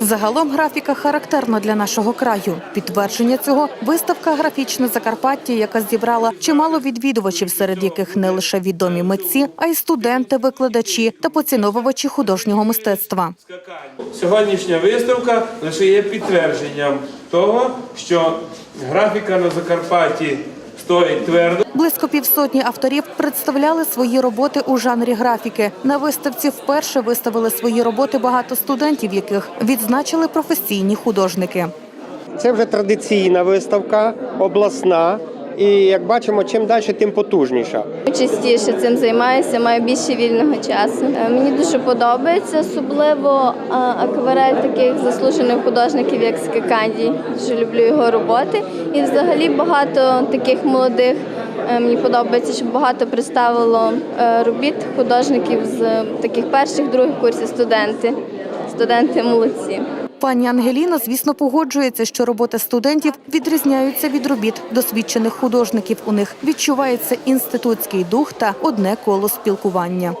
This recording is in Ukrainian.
Загалом графіка характерна для нашого краю. Підтвердження цього виставка Графічне Закарпаття, яка зібрала чимало відвідувачів, серед яких не лише відомі митці, а й студенти, викладачі та поціновувачі художнього мистецтва. Сьогоднішня виставка лише є підтвердженням того, що графіка на Закарпатті стоїть твердо. Близько півсотні авторів представляли свої роботи у жанрі графіки. На виставці вперше виставили свої роботи багато студентів, яких відзначили професійні художники. Це вже традиційна виставка, обласна. І як бачимо, чим далі, тим потужніша. Частіше цим займаюся, маю більше вільного часу. Е, Мені дуже подобається, особливо акварель таких заслужених художників, як Скаканді. Дуже люблю його роботи. І взагалі багато таких молодих. е, Мені подобається, що багато представило е, робіт художників з таких перших, других курсів студенти. Студенти молодці. Пані Ангеліна, звісно, погоджується, що роботи студентів відрізняються від робіт досвідчених художників. У них відчувається інститутський дух та одне коло спілкування.